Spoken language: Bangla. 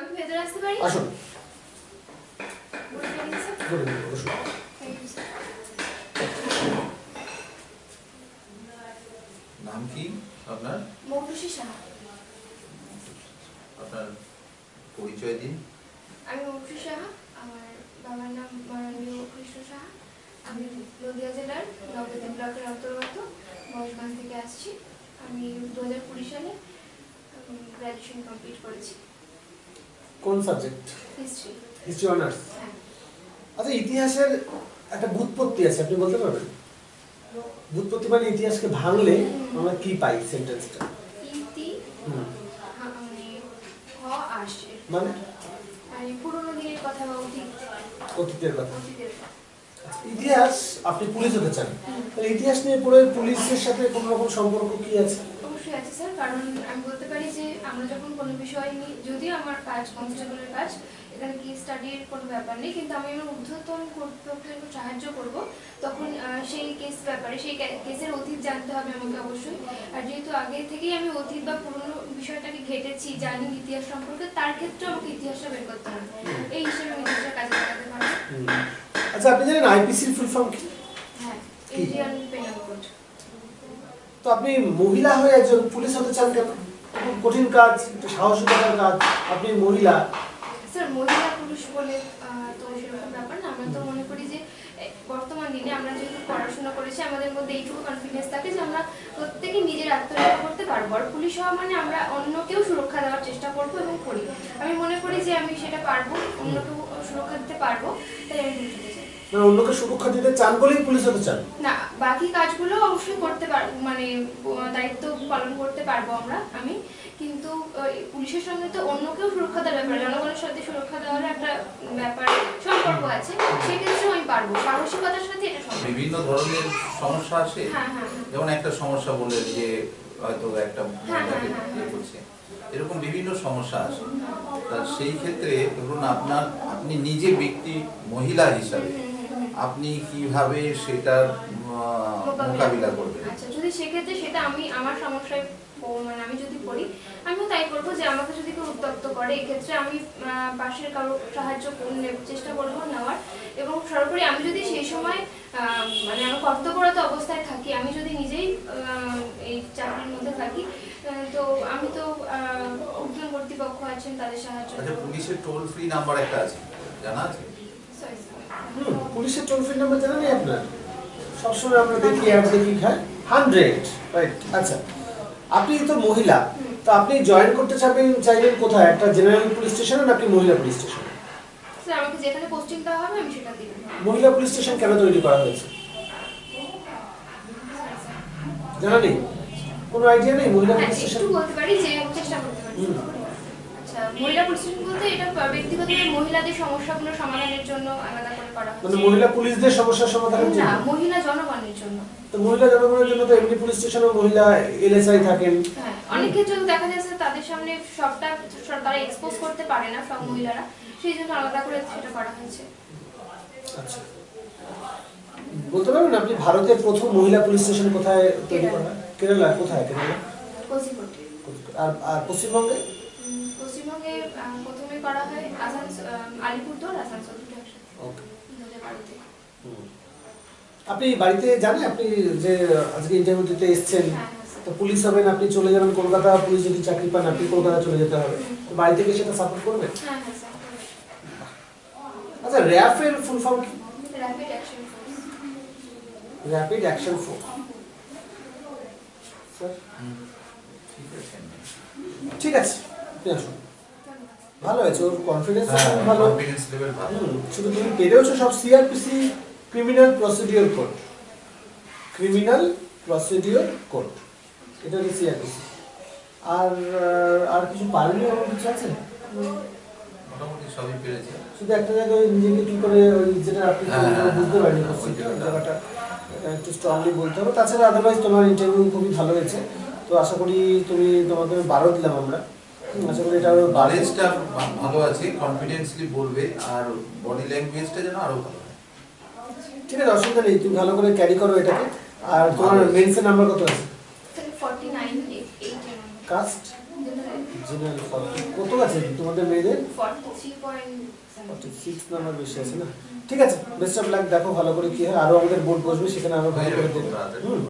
আমি ভেতরে আসতে পারি? আসুন। Thank you, sir. নাম কি আপনার? মৌটুসী সাহা। আপনার পরিচয় দিন। আমি মৌটুসী সাহা আমার বাবার নাম মাননীয় কৃষ্ণ সাহা। আমি নদিয়া জেলার নবদ্বীপ ব্লকের অন্তর্গত মহেশগঞ্জ থেকে আসছি। আমি দু হাজার কুড়ি সালে গ্র্যাজুয়েশন কমপ্লিট করেছি। কোন সাবজেক্ট হিস্ট্রি হিস্ট্রি অনার্স আচ্ছা ইতিহাসের একটা বুৎপত্তি আছে আপনি বলতে পারবেন? বুৎপত্তি মানে ইতিহাসকে ভাঙলে আমরা কি পাই সেন্টেন্সটা মানে মানে? মানে পুরোনো দিনের কথা বা অতীতের কথা। আচ্ছা, ইতিহাস আপনি পুলিশ হতে চান। তাহলে ইতিহাস নিয়ে পড়ে পুলিশের সাথে কোনো রকম সম্পর্ক কি আছে? অবশ্যই আছে স্যার কারণ আমি বলতে পারি যে আমরা যখন কোনো বিষয় নিয়ে যদিও আমার কাজ কনস্টেবলের কাজ এখানে কি স্টাডির কোনো ব্যাপার নেই কিন্তু আমি আমার ঊর্ধ্বতন কর্তৃপক্ষকে সাহায্য করব তখন সেই কেস ব্যাপারে সেই কেসের অতীত জানতে হবে আমাকে অবশ্যই। আর যেহেতু আগে থেকেই আমি অতীত বা পুরনো বিষয়টাকে ঘেটেছি জানি ইতিহাস সম্পর্কে তার ক্ষেত্রে আমাকে ইতিহাসটা বের করতে হবে। এই হিসেবে আমি ইতিহাসের কাজে লাগাতে পারব। আচ্ছা আপনি জানেন আইপিসির ফুল ফর্ম কি? হ্যাঁ ইন্ডিয়ান তো আপনি মহিলা হয়ে একজন পুলিশ হতে চান কেন? খুব কঠিন কাজ সাহসিকতার কাজ। আপনি মহিলা। স্যার, মহিলা পুরুষ বলে তো সেরকম ব্যাপার না। আমরা তো মনে করি যে বর্তমান দিনে আমরা যেহেতু পড়াশোনা করেছি, আমাদের মধ্যে এইটুকু কনফিডেন্স থাকে যে আমরা প্রত্যেকে নিজের আত্মরক্ষা করতে পারব। আর পুলিশ হওয়া মানে আমরা অন্যকেও সুরক্ষা দেওয়ার চেষ্টা করব এবং করি। আমি মনে করি যে আমি সেটা পারব অন্যকেও সুরক্ষা দিতে পারব। তাই আমি মানে অন্যকে সুরক্ষা দিতে চান বলেই পুলিশ হতে চান? না বাকি কাজগুলো অবশ্যই করতে পারব মানে দায়িত্ব পালন করতে পারব আমরা আমি। কিন্তু পুলিশের সঙ্গে তো অন্যকেও সুরক্ষা দেওয়ার ব্যাপার জনগণের সাথে সুরক্ষা দেওয়ার একটা ব্যাপার সম্পর্ক আছে। সেক্ষেত্রেও আমি পারব সাহসিকতার সাথে এটা সম্ভব। বিভিন্ন ধরনের সমস্যা আসে? হ্যাঁ হ্যাঁ যেমন একটা সমস্যা বলে যে হয়তো একটা হ্যাঁ, হ্যাঁ, ইয়ে করছে। এরকম বিভিন্ন সমস্যা আসে। তা সেই ক্ষেত্রে ধরুন আপনার আপনি নিজে ব্যক্তি মহিলা হিসাবে আপনি কীভাবে সেটার মোকাবিলা করবেন। আচ্ছা যদি সেক্ষেত্রে সেটা আমি আমার সমস্যায় মানে আমি যদি পড়ি আমিও তাই করব যে আমাকে যদি কেউ উত্তপ্ত করে এক্ষেত্রে আমি পাশের কারও সাহায্য চেষ্টা করব নেওয়ার। এবং সর্বোপরি আমি যদি সেই সময় আহ, মানে আমার কর্তব্যরত অবস্থায় থাকি আমি যদি নিজেই এই চাকরির মধ্যে থাকি তো আমি তো আহ, ঊর্ধ্বতন কর্তৃপক্ষ আছেন তাদের সাহায্য আচ্ছা পুলিশের টোল ফ্রি নাম্বার একটা আছে। জানা আছে? পুলিশের টোল ফ্রি নাম্বার জানা নেই আপনার। সবসময় আমরা দেখি অ্যাড দেখি হ্যাঁ? হান্ড্রেড রাইট আচ্ছা। আপনি তো মহিলা তো আপনি জয়েন করতে চাইবেন চাইবেন কোথায়? একটা জেনারেল পুলিশ স্টেশনে নাকি মহিলা পুলিশ স্টেশনে স্যার আমাকে যেখানে পোস্টিং দেওয়া হবে আমি সেটা দিব। মহিলা পুলিশ স্টেশন কেন তৈরি করা হয়েছে? জানা নেই? কোনো আইডিয়া নেই মহিলা হ্যাঁ পুলিশ স্টেশন একটু বলতে পারি যে চেষ্টা করতে পারি। আচ্ছা মহিলা পুলিশ বলতে এটা ব্যক্তিগত মহিলাদের সমস্যাগুলো সমাধানের জন্য আলাদা করে করা মানে মহিলা পুলিশদের সমস্যার সমাধানের না জন্য? মহিলা জনগণের জন্য। তো মহিলা জনগণের জন্য তো এমনি পুলিশ স্টেশনে মহিলা এলএসআই থাকেন। হ্যাঁ অনেক ক্ষেত্রে দেখা যাচ্ছে তাদের সামনে সবটা তারা এক্সপোজ করতে পারে না সব মহিলারা সেই জন্য আলাদা করে সেটা করা হয়েছে। আচ্ছা। বলতে পারবেন আপনি ভারতের প্রথম মহিলা পুলিশ স্টেশন কোথায় তৈরি করা? কেরালা কোথায়? কেরালা? আর আর পশ্চিমবঙ্গে? পশ্চিমবঙ্গে প্রথমে করা হয় আসানসোল আলিপুরদুয়ার আসানসোল দুটো একসাথে। আপনি বাড়িতে জানেন আপনি যে আজকে ইন্টারভিউ দিতে এসেছেন হ্যাঁ হ্যাঁ তো পুলিশ হবেন আপনি চলে যাবেন কলকাতা পুলিশ যদি চাকরি পান আপনি কলকাতা চলে যেতে হবে। তো বাড়ি থেকে সেটা সাপোর্ট করবেন? হ্যাঁ হ্যাঁ স্যার আচ্ছা র্যাফের ফুল ফর্ম কি? Rapid action force rapid action force sir? ঠিক আছে। ভালো হয়েছে ওর কনফিডেন্স হ্যাঁ ভালো। কনফিডেন্স লেভেল ভালো। শুধু তুমি পেরেওছো সব CrPC criminal procedure code criminal procedure code এটা হচ্ছে সিআরপিসি আর আর কিছু পারেনি এমন কিছু আছে? মোটামুটি সবই পেরেছে। শুধু একটা জায়গায় নিজেকে কি করে ওই যেটা আপনি বুঝতে পারিনি। জায়গাটা একটু স্ট্রংলি বলতে হবে। তাছাড়া আদারওয়াইজ তোমার ইন্টারভিউ খুবই ভালো হয়েছে। তো আশা করি তুমি তোমাকে বারো দিলাম আমরা। আশা করি এটা আরও বাড়ে ভালো আছে কনফিডেন্সলি বলবে আর বডি ল্যাঙ্গুয়েজটা যেন আরও ভালো হয়। ঠিক আছে অসুবিধা নেই তুমি ভালো করে ক্যারি করো এটাকে। আর তোমার ভালো। মেন্সের নাম্বার কত আছে? কাস্ট জেনারেল কত আছে তোমাদের মেয়েদের সিক্স নাম্বার বেশি আছে না? ঠিক আছে বেস্ট অফ লাক দেখো ভালো করে কি হয়। আরও আমাদের বোর্ড বসবে সেখানে আরও ভালো করে দেখবে। হুম।